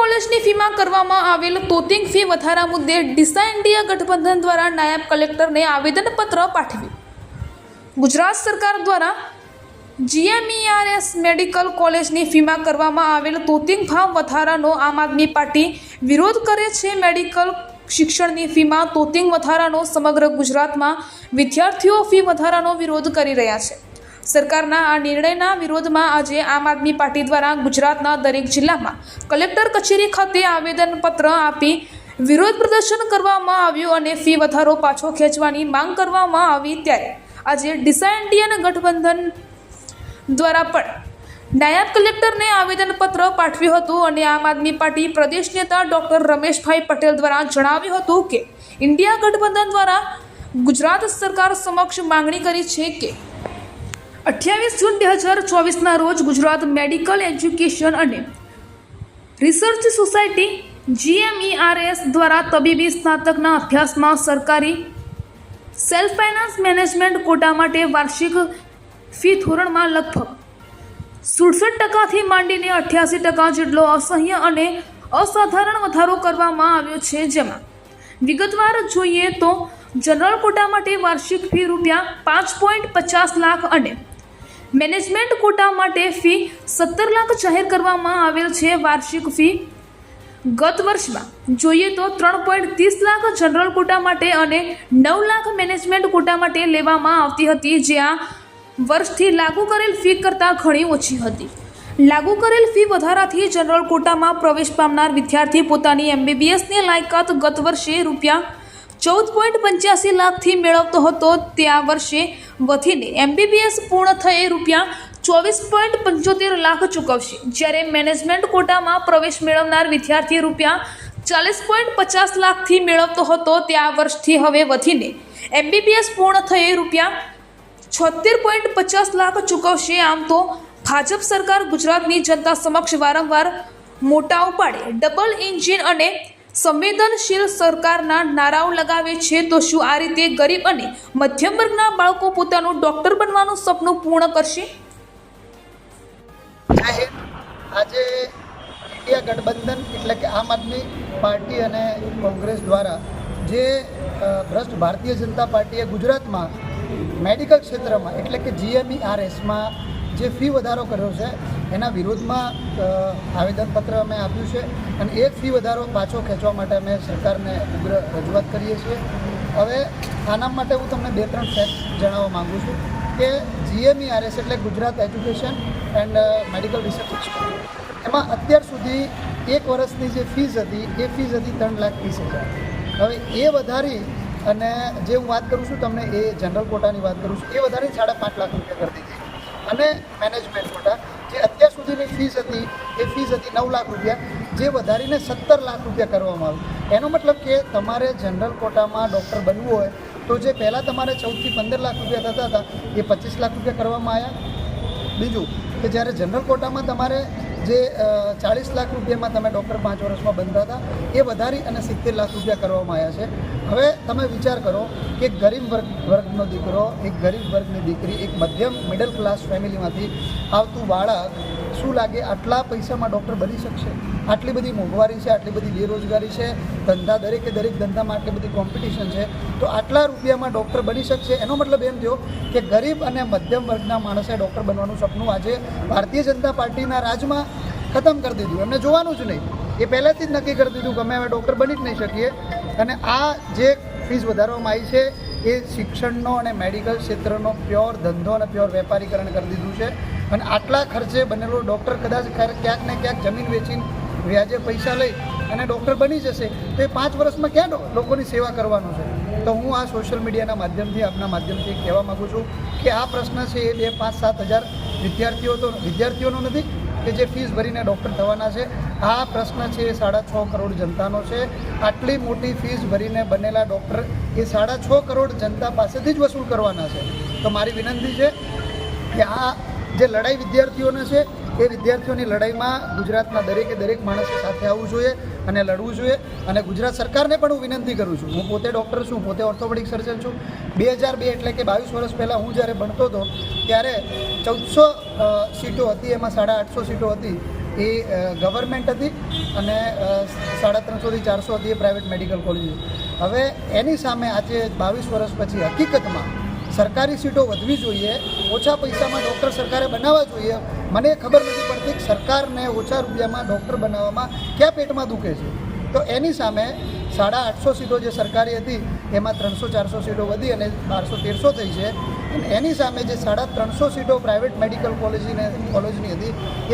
કોલેજની ફીમાં કરવામાં આવેલ તોતિંગ ફી વધારા મુદ્દે ડીસા ઇન્ડિયા ગઠબંધન દ્વારા નાયબ કલેક્ટરને આવેદનપત્ર પાઠવ્યું. ગુજરાત સરકાર દ્વારા જીએમઈઆરએસ મેડિકલ કોલેજની ફીમાં કરવામાં આવેલ તોતિંગ ભાવ વધારાનો આમ આદમી પાર્ટી વિરોધ કરે છે મેડિકલ શિક્ષણની ફીમાં તોતિંગ વધારાનો સમગ્ર ગુજરાતમાં વિદ્યાર્થીઓ ફી વધારાનો વિરોધ કરી રહ્યા છે. સરકારના આ નિર્ણયના વિરોધમાં આજે આમ આદમી પાર્ટી દ્વારા ગુજરાતના દરેક જિલ્લામાં કલેક્ટર કચેરી ખાતે આવેદનપત્ર આપી વિરોધ પ્રદર્શન કરવામાં આવ્યું અને ફી વધારો પાછો ખેંચવાની માંગ કરવામાં આવી ત્યારે આજે ડીસા ઇન્ડિયન ગઠબંધન દ્વારા પણ નાયબ કલેક્ટરને આવેદનપત્ર પાઠવ્યું હતું અને આમ આદમી પાર્ટી પ્રદેશ નેતા ડોક્ટર રમેશભાઈ પટેલ દ્વારા જણાવ્યું હતું કે ઇન્ડિયા ગઠબંધન દ્વારા ગુજરાત સરકાર સમક્ષ માંગણી કરી છે કે અઠ્યાવીસ જૂન બે હજાર ચોવીસના રોજ ગુજરાત મેડિકલ એજ્યુકેશન અને રિસર્ચ સોસાયટી જીએમઈઆરએસ દ્વારા તબીબી સ્નાતકના અભ્યાસમાં સરકારી સેલ્ફ ફાઇનાન્સ મેનેજમેન્ટ કોટા માટે વાર્ષિક ફી ધોરણમાં લગભગ સુડસઠ ટકાથી માંડીને અઠ્યાસી ટકા જેટલો અસહ્ય અને અસાધારણ વધારો કરવામાં આવ્યો છે જેમાં વિગતવાર જોઈએ તો જનરલ કોટા માટે વાર્ષિક ફી રૂપિયા પાંચ પોઈન્ટ પચાસ લાખ અને મેનેજમેન્ટ કોટા માટે ફી સત્તર લાખ જાહેર કરવામાં આવેલ છે વાર્ષિક ફી. ગત વર્ષમાં જોઈએ તો ત્રણ પોઈન્ટ ત્રીસ લાખ જનરલ કોટા માટે અને નવ લાખ મેનેજમેન્ટ કોટા માટે લેવામાં આવતી હતી જ્યાં વર્ષથી લાગુ કરેલ ફી કરતાં ઘણી ઓછી હતી. લાગુ કરેલ ફી વધારાથી જનરલ કોટામાં પ્રવેશ પામનાર વિદ્યાર્થી પોતાની એમબીબીએસની લાયકાત ગત વર્ષે રૂપિયા ચૌદ પોઈન્ટ પંચ્યાસી લાખથી મેળવતો હતો તે વર્ષે વધીને એમબીબીએસ પૂર્ણ થયે રૂપિયા ચોવીસ પોઈન્ટ પંચોતેર લાખ ચૂકવશે. જ્યારે મેનેજમેન્ટ કોટામાં પ્રવેશ મેળવનાર વિદ્યાર્થી રૂપિયા ચાલીસ પોઈન્ટ પચાસ લાખથી મેળવતો હતો તે આ વર્ષથી હવે વધીને એમબીબીએસ પૂર્ણ થયે રૂપિયા છોતેર પોઈન્ટ પચાસ લાખ ચૂકવશે. આમ તો ભાજપ સરકાર ગુજરાતની જનતા સમક્ષ વારંવાર મોટા ઉપાડે. ડબલ એન્જિન અને સંવેદનશીલ સરકારના નારાઓ લગાવે છે તો શું આ રીતે ગરીબ અને મધ્યમ વર્ગના બાળકો પોતાનું ડૉક્ટર બનવાનું સપનું પૂર્ણ કરશે? આજે ઇન્ડિયા ગઠબંધન એટલે કે આમ આદમી પાર્ટી અને કોંગ્રેસ દ્વારા જે ભ્રષ્ટ ભારતીય જનતા પાર્ટીએ ગુજરાતમાં મેડિકલ ક્ષેત્રમાં એટલે કે જીએમઈઆરએસમાં જે ફી વધારો કર્યો છે એના વિરોધમાં આવેદનપત્ર અમે આપ્યું છે અને એ ફી વધારો પાછો ખેંચવા માટે અમે સરકારને ઉગ્ર રજૂઆત કરીએ છીએ. હવે આના માટે હું તમને બે ત્રણ ફેક્ટ જણાવવા માગું છું કે જીએમઈઆરએસ એટલે Gujarat education and medical research એમાં અત્યાર સુધી એક વર્ષની જે ફીસ હતી, એ ફીસ હતી ત્રણ લાખ ત્રીસ હજાર. હવે એ વધારી અને જે હું વાત કરું છું તમને એ જનરલ કોટાની વાત કરું છું, એ વધારી સાડા પાંચ લાખ રૂપિયા કરી દીધી. અને મેનેજમેન્ટ કોટા સુધીની ફીસ હતી, એ ફીસ હતી નવ લાખ રૂપિયા, જે વધારીને સત્તર લાખ રૂપિયા કરવામાં આવ્યું. એનો મતલબ કે તમારે જનરલ કોટામાં ડૉક્ટર બનવું હોય, તો જે પહેલાં તમારે ચૌદથી પંદર લાખ રૂપિયા થતા હતા, એ પચીસ લાખ રૂપિયા કરવામાં આવ્યા. બીજું કે જ્યારે જનરલ કોટામાં તમારે જે ચાળીસ લાખ રૂપિયામાં તમે ડૉક્ટર પાંચ વર્ષમાં બનતા હતા, એ વધારી અને સિત્તેર લાખ રૂપિયા કરવામાં આવ્યા છે. હવે તમે વિચાર કરો કે ગરીબ વર્ગ, વર્ગનો દીકરો, એક ગરીબ વર્ગની દીકરી, એક મધ્યમ મિડલ ક્લાસ ફેમિલીમાંથી આવતું બાળક શું લાગે? આટલા પૈસામાં ડૉક્ટર બની શકશે? આટલી બધી મોંઘવારી છે, આટલી બધી બેરોજગારી છે, ધંધા દરેકે દરેક ધંધામાં આટલી બધી કોમ્પિટિશન છે, તો આટલા રૂપિયામાં ડૉક્ટર બની શકશે? એનો મતલબ એમ થયો કે ગરીબ અને મધ્યમ વર્ગના માણસે ડૉક્ટર બનવાનું સપનું આજે ભારતીય જનતા પાર્ટીના રાજમાં ખતમ કરી દીધું. એમને જોવાનું જ નહીં. એ પહેલાંથી જ નક્કી કરી દીધું કે અમે હવે ડૉક્ટર બની જ નહીં શકીએ. અને આ જે ફીસ વધારવામાં આવી છે, એ શિક્ષણનો અને મેડિકલ ક્ષેત્રનો પ્યોર ધંધો અને પ્યોર વેપારીકરણ કરી દીધું છે. અને આટલા ખર્ચે બનેલો ડૉક્ટર કદાચ ક્યાંક ને ક્યાંક જમીન વેચીને વ્યાજે પૈસા લઈ અને ડૉક્ટર બની જશે. તો એ પાંચ વર્ષમાં ક્યાં લોકોની સેવા કરવાનું છે? તો હું આ સોશિયલ મીડિયાના માધ્યમથી, આપના માધ્યમથી કહેવા માગું છું કે આ પ્રશ્ન છે એ બે, પાંચ, સાત હજાર વિદ્યાર્થીઓ તો, વિદ્યાર્થીઓનો નથી કે જે ફીસ ભરીને ડૉક્ટર થવાના છે. આ પ્રશ્ન છે એ સાડા છ કરોડ જનતાનો છે. આટલી મોટી ફીસ ભરીને બનેલા ડૉક્ટર એ સાડા છ કરોડ જનતા પાસેથી જ વસૂલ કરવાના છે. તો મારી વિનંતી છે કે આ જે લડાઈ વિદ્યાર્થીઓને છે એ વિદ્યાર્થીઓની લડાઈમાં ગુજરાતના દરેકે દરેક માણસે સાથે આવવું જોઈએ અને લડવું જોઈએ. અને ગુજરાત સરકારને પણ હું વિનંતી કરું છું. હું પોતે ડૉક્ટર છું પોતે ઓર્થોપેડિક સર્જન છું. બે હજાર બે એટલે કે બાવીસ વર્ષ પહેલાં હું જ્યારે ભણતો હતો, ત્યારે ચૌદસો સીટો હતી, એમાં સાડા આઠસો સીટો હતી. એ ગવર્મેન્ટ હતી અને સાડા ત્રણસોથી ચારસો હતી એ પ્રાઇવેટ મેડિકલ કોલેજ હવે એની સામે આજે બાવીસ વર્ષ પછી હકીકતમાં સરકારી સીટો વધવી જોઈએ, ઓછા પૈસામાં ડૉક્ટર સરકારે બનાવવા જોઈએ. મને ખબર નથી પડતી કે સરકારને ઓછા રૂપિયામાં ડૉક્ટર બનાવવામાં ક્યાં પેટમાં દુખે છે. તો એની સામે સાડા આઠસો સીટો જે સરકારી હતી, એમાં ત્રણસો ચારસો સીટો વધી અને બારસો તેરસો થઈ છે. એની સામે જે સાડા ત્રણસો સીટો પ્રાઇવેટ મેડિકલ કોલેજની કોલેજની હતી, એ